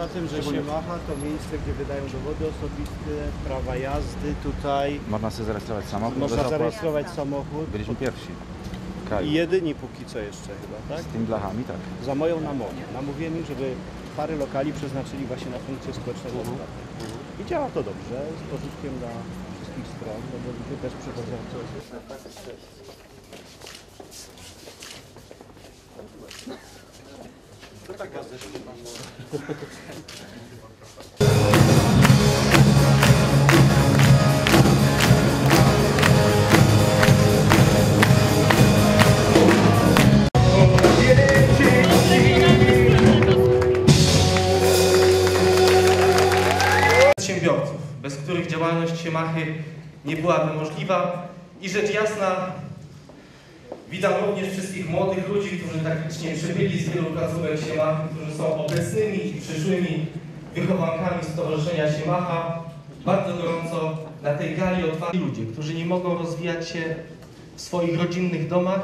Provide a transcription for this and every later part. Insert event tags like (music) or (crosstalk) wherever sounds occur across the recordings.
poza tym, że się macha, to miejsce, gdzie wydają dowody osobiste, prawa jazdy tutaj. Można sobie zarejestrować samochód. Można zarejestrować samochód. Byliśmy pierwsi. I jedyni póki co jeszcze chyba, tak? Z tymi blachami, tak. Za moją namowę. Namówiłem ich, żeby parę lokali przeznaczyli właśnie na funkcję społecznego Mhm. odpłatu. I działa to dobrze, z pożytkiem dla wszystkich stron, no bo ludzie też przychodzą coś. Przedsiębiorców, bez których działalność Siemachy nie byłaby możliwa. I rzecz jasna, witam również wszystkich młodych ludzi, którzy taktycznie przybyli z wielu placówek Siemachy, którzy są obecnymi i przyszłymi wychowankami Stowarzyszenia Siemacha. Bardzo gorąco na tej gali otwarci ludzie, którzy nie mogą rozwijać się w swoich rodzinnych domach,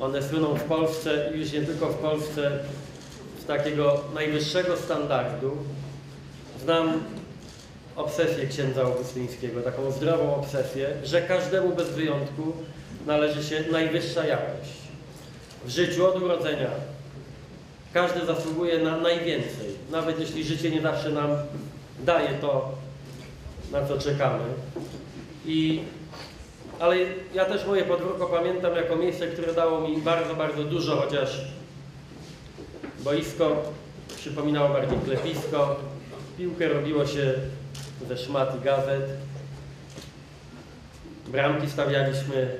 One słyną w Polsce i już nie tylko w Polsce takiego najwyższego standardu. Znam obsesję księdza Augustyńskiego, taką zdrową obsesję, że każdemu bez wyjątku należy się najwyższa jakość. W życiu od urodzenia każdy zasługuje na najwięcej, nawet jeśli życie nie zawsze nam daje to, na co czekamy. I ale ja też moje podwórko pamiętam jako miejsce, które dało mi bardzo, bardzo dużo, chociaż boisko przypominało bardziej klepisko, piłkę robiło się ze szmat i gazet, bramki stawialiśmy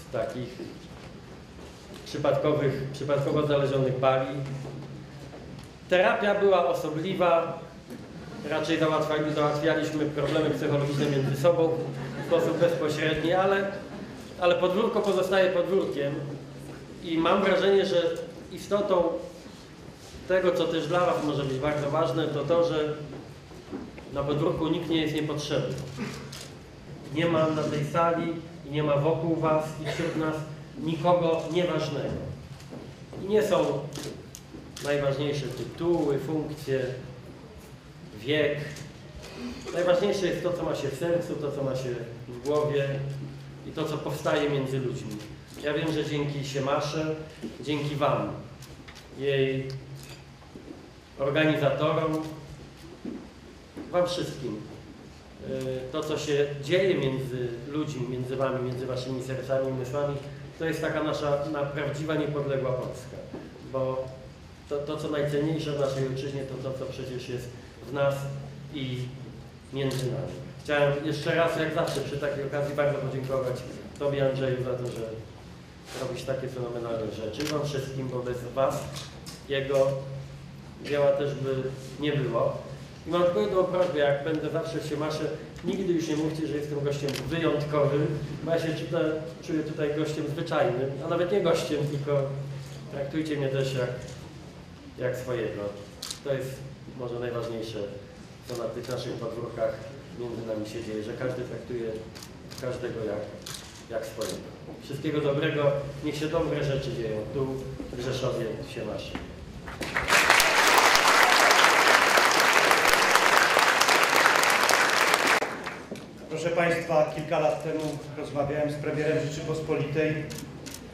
z takich przypadkowych, przypadkowo znalezionych bali. Terapia była osobliwa, raczej załatwiali, załatwialiśmy problemy psychologiczne między sobą w sposób bezpośredni, ale, ale podwórko pozostaje podwórkiem. I mam wrażenie, że istotą tego, co też dla Was może być bardzo ważne, to to, że na podwórku nikt nie jest niepotrzebny. Nie ma na tej sali i nie ma wokół Was i wśród nas nikogo nieważnego. I nie są najważniejsze tytuły, funkcje, wiek. Najważniejsze jest to, co ma się w sercu, to, co ma się w głowie i to, co powstaje między ludźmi. Ja wiem, że dzięki Siemasze, dzięki Wam, jej organizatorom, Wam wszystkim, y, to, co się dzieje między ludźmi, między Wami, między Waszymi sercami i myślami, to jest taka nasza na prawdziwa, niepodległa Polska. Bo to, to, co najcenniejsze w naszej ojczyźnie, to to, co przecież jest w nas i między nami. Chciałem jeszcze raz, jak zawsze, przy takiej okazji bardzo podziękować Tobie, Andrzeju, za to, że robisz takie fenomenalne rzeczy. Wam wszystkim, bo bez Was jego dzieła też by nie było. I mam tylko jedną prośbę, jak będę zawsze w Siemasze, nigdy już nie mówcie, że jestem gościem wyjątkowym, bo ja się czuję, czuję tutaj gościem zwyczajnym, a nawet nie gościem, tylko traktujcie mnie też jak, jak swojego. To jest może najważniejsze, co na tych naszych podwórkach między nami się dzieje, że każdy traktuje każdego jak, jak swojego. Wszystkiego dobrego, niech się dobre rzeczy dzieją tu w Rzeszowie, w Siemasze. Proszę Państwa, kilka lat temu rozmawiałem z premierem Rzeczypospolitej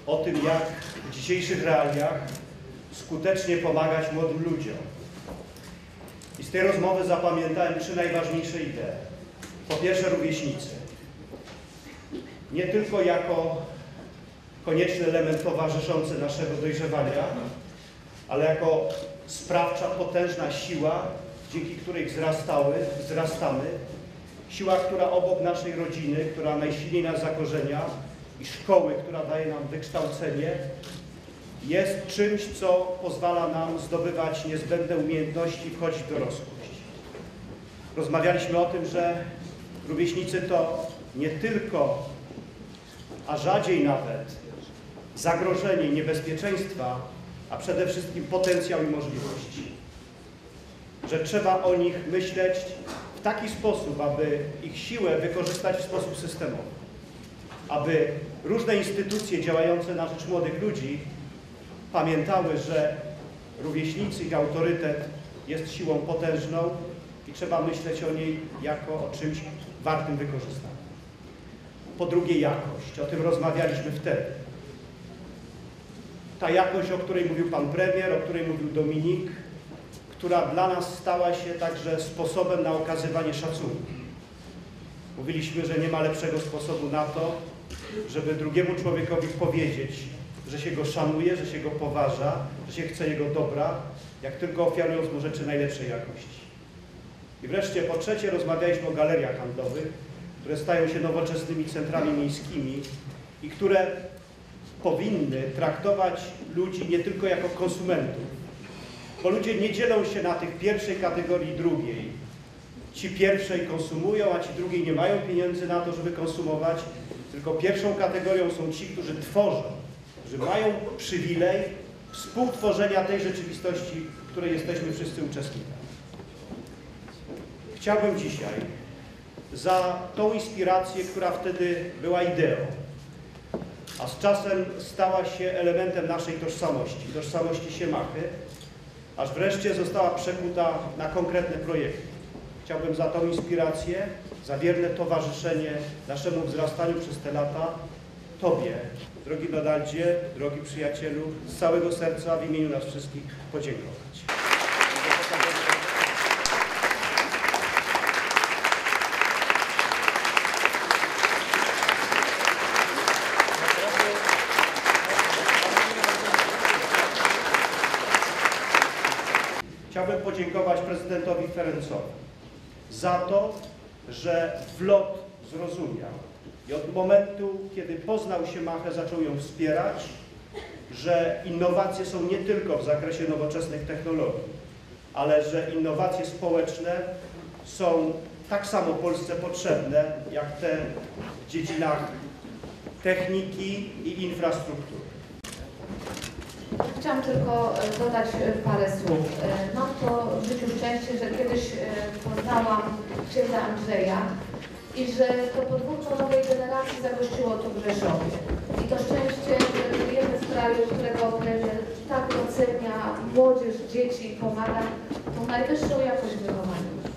o tym, jak w dzisiejszych realiach skutecznie pomagać młodym ludziom. Tej rozmowy zapamiętałem trzy najważniejsze idee. Po pierwsze, rówieśnicy. Nie tylko jako konieczny element towarzyszący naszego dojrzewania, ale jako sprawcza, potężna siła, dzięki której wzrastały, wzrastamy, siła, która obok naszej rodziny, która najsilniej nas zakorzenia i szkoły, która daje nam wykształcenie, jest czymś, co pozwala nam zdobywać niezbędne umiejętności i wchodzić w dorosłość. Rozmawialiśmy o tym, że rówieśnicy to nie tylko, a rzadziej nawet zagrożenie niebezpieczeństwa, a przede wszystkim potencjał i możliwości. Że trzeba o nich myśleć w taki sposób, aby ich siłę wykorzystać w sposób systemowy. Aby różne instytucje działające na rzecz młodych ludzi pamiętały, że rówieśnicy ich autorytet jest siłą potężną i trzeba myśleć o niej jako o czymś wartym wykorzystania. Po drugie jakość, o tym rozmawialiśmy wtedy. Ta jakość, o której mówił Pan Premier, o której mówił Dominik, która dla nas stała się także sposobem na okazywanie szacunku. Mówiliśmy, że nie ma lepszego sposobu na to, żeby drugiemu człowiekowi powiedzieć, że się go szanuje, że się go poważa, że się chce jego dobra, jak tylko ofiarując mu rzeczy najlepszej jakości. I wreszcie po trzecie rozmawialiśmy o galeriach handlowych, które stają się nowoczesnymi centrami miejskimi i które powinny traktować ludzi nie tylko jako konsumentów, bo ludzie nie dzielą się na tych pierwszej kategorii drugiej. Ci pierwszej konsumują, a ci drugiej nie mają pieniędzy na to, żeby konsumować, tylko pierwszą kategorią są ci, którzy tworzą, którzy mają przywilej współtworzenia tej rzeczywistości, w której jesteśmy wszyscy uczestnikami. Chciałbym dzisiaj za tą inspirację, która wtedy była ideą, a z czasem stała się elementem naszej tożsamości, tożsamości Siemachy, aż wreszcie została przekuta na konkretne projekty. Chciałbym za tą inspirację, za wierne towarzyszenie naszemu wzrastaniu przez te lata Tobie, drogi Donaldzie, drogi przyjacielu, z całego serca w imieniu nas wszystkich podziękować. Chciałbym podziękować prezydentowi Ferencowi za to, że wlot zrozumiał i od momentu, kiedy poznał się Machę, zaczął ją wspierać, że innowacje są nie tylko w zakresie nowoczesnych technologii, ale że innowacje społeczne są tak samo Polsce potrzebne, jak te w dziedzinach techniki i infrastruktury. Chciałam tylko e, dodać e, parę słów. E, Mam to w życiu szczęście, że kiedyś poznałam księdza Andrzeja i że to podwórko nowej generacji zagościło tu w Rzeszowie. I to szczęście, że żyjemy w kraju, którego tak docenia młodzież, dzieci i pomaga tą najwyższą jakość wychowania.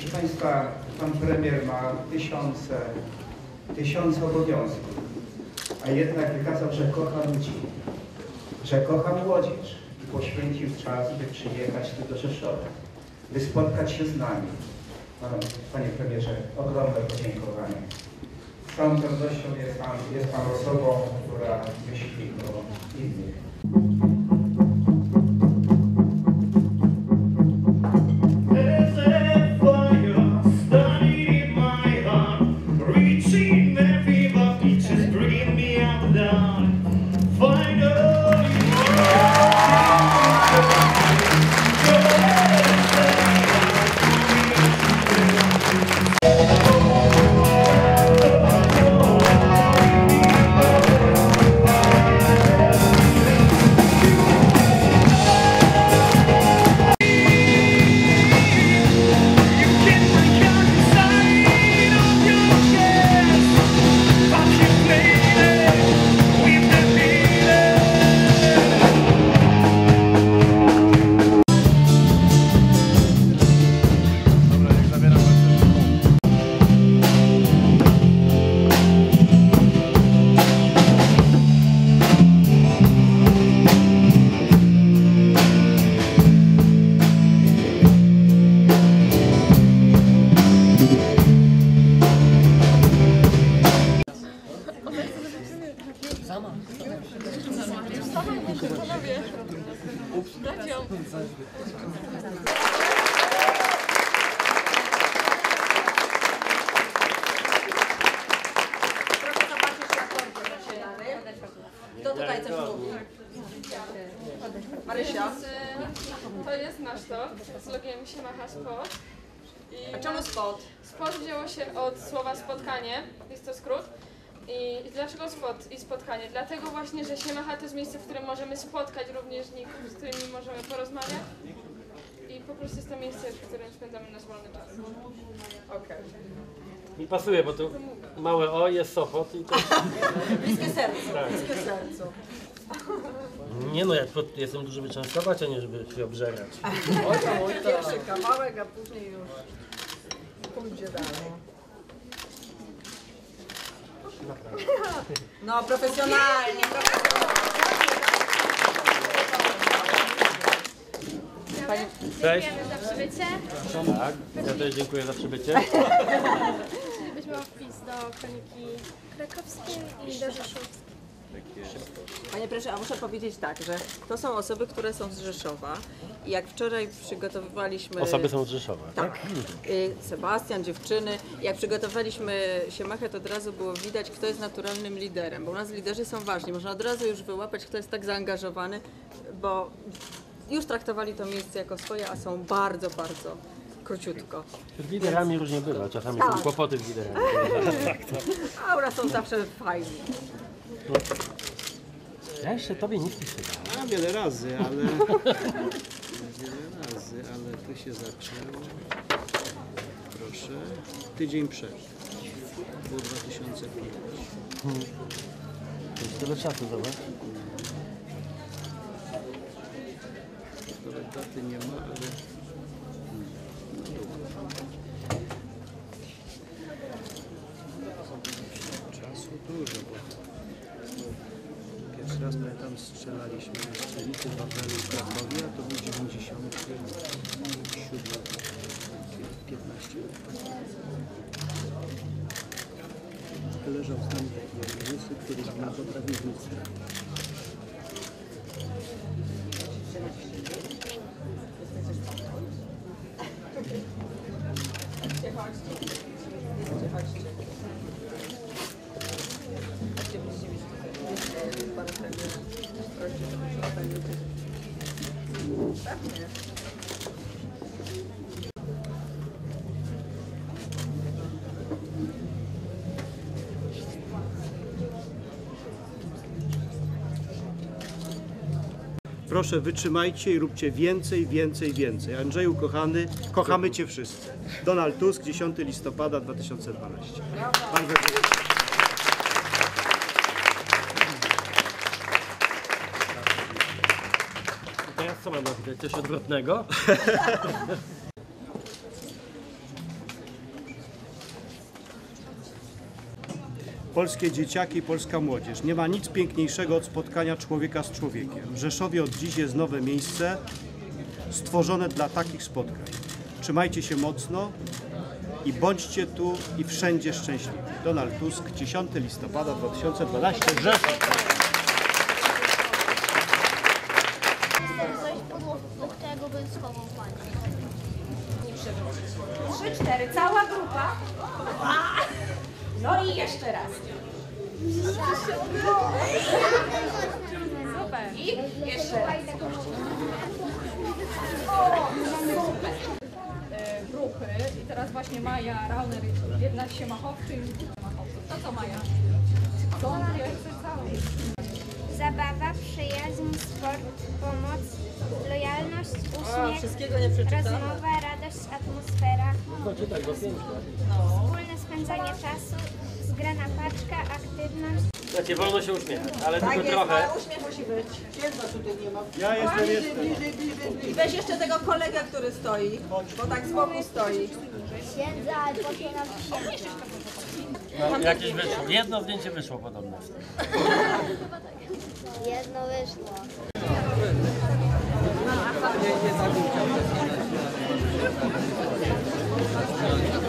Proszę Państwa, Pan Premier ma tysiące, tysiące obowiązków, a jednak wykazał, że kocha ludzi, że kocha młodzież i poświęcił czas, by przyjechać tu do Rzeszowa, by spotkać się z nami. Panie Premierze, ogromne podziękowanie. Z całą pewnością jest Pan, jest Pan osobą, która myśli o innych. Kto tutaj coś mówi? Marysia? To jest nasz tort z logiem Siemacha Spot. I A czemu spot? Spot wzięło się od słowa spotkanie, jest to skrót. I dlaczego spot i spotkanie? Dlatego właśnie, że Siemacha to jest miejsce, w którym możemy spotkać rówieśników, z którymi możemy porozmawiać. I po prostu jest to miejsce, w którym spędzamy nasz wolny czas. Okej. Mi pasuje, bo tu małe O jest Sopot i to... (laughs) Bliskie sercu. Tak. Bliskie sercu. Nie no, ja jestem tu, żeby częstować, a nie żeby się obżerać. Pierwszy kawałek, a później już pójdzie dalej. No, profesjonalnie, Pani, Cześć. za przybycie. Tak, ja też dziękuję za przybycie. (laughs) Byśmy o wpis do kroniki krakowskiej i do rzeszowskiej. Panie proszę, a muszę powiedzieć tak, że to są osoby, które są z Rzeszowa i jak wczoraj przygotowywaliśmy... Osoby są z Rzeszowa, tak? Tak. Y, Sebastian, dziewczyny. Jak przygotowaliśmy siemachę, to od razu było widać, kto jest naturalnym liderem, bo u nas liderzy są ważni. Można od razu już wyłapać, kto jest tak zaangażowany, bo już traktowali to miejsce jako swoje, a są bardzo, bardzo króciutko. Z liderami różnie bywa, czasami Tak. są kłopoty z liderami. Aura są zawsze fajni. Ja jeszcze tobie nic nie słyszałem. A wiele razy, ale wiele razy, ale tu się zaczęło. Proszę. Tydzień przed. Było 2005. To jest tyle czasu, zobacz. Nawet daty nie ma, ale hmm, no długo. Czasu dużo, bo pierwszy raz pamiętam strzelaliśmy na strzelnicy Wawelu w Krakowie, a to był 97 15 lat. Leżał z nami taki który nie potrafił nic Proszę, wytrzymajcie i róbcie więcej, więcej, więcej. Andrzeju, kochany, kochamy Cię wszyscy. Donald Tusk, 10 listopada 2012. Bardzo dziękuję. Teraz co mam napisać? Coś odwrotnego? (laughs) Polskie dzieciaki, polska młodzież. Nie ma nic piękniejszego od spotkania człowieka z człowiekiem. W Rzeszowie od dziś jest nowe miejsce stworzone dla takich spotkań. Trzymajcie się mocno i bądźcie tu i wszędzie szczęśliwi. Donald Tusk, 10 listopada 2012, Rzeszów. Trzy, cztery, cała grupa. No i jeszcze raz. I jeszcze raz. e, grupy i teraz właśnie Maja Rauner, jedna z siemachowczyń. To co Maja? Coś cały. Zabawa, przyjaźń, sport, pomoc, lojalność, uśmiech, wszystkiego nie przeczytamy. rozmowa, radość, atmosfera, No wspólne spędzanie czasu, zgrana paczka, aktywność, Znacie, wolno się uśmiechać, ale Tak tylko jest, trochę. ale uśmiech musi być. Księdza tutaj nie ma. Ja jestem, Bliżej, jestem. bliżej, bliżej, bliżej. Weź jeszcze tego kolegę, który stoi, bo tak z boku stoi. księdza, albo księdza. No, jakieś wyszło. Jedno zdjęcie wyszło podobno. Jedno wyszło. Nie, nie Thank you.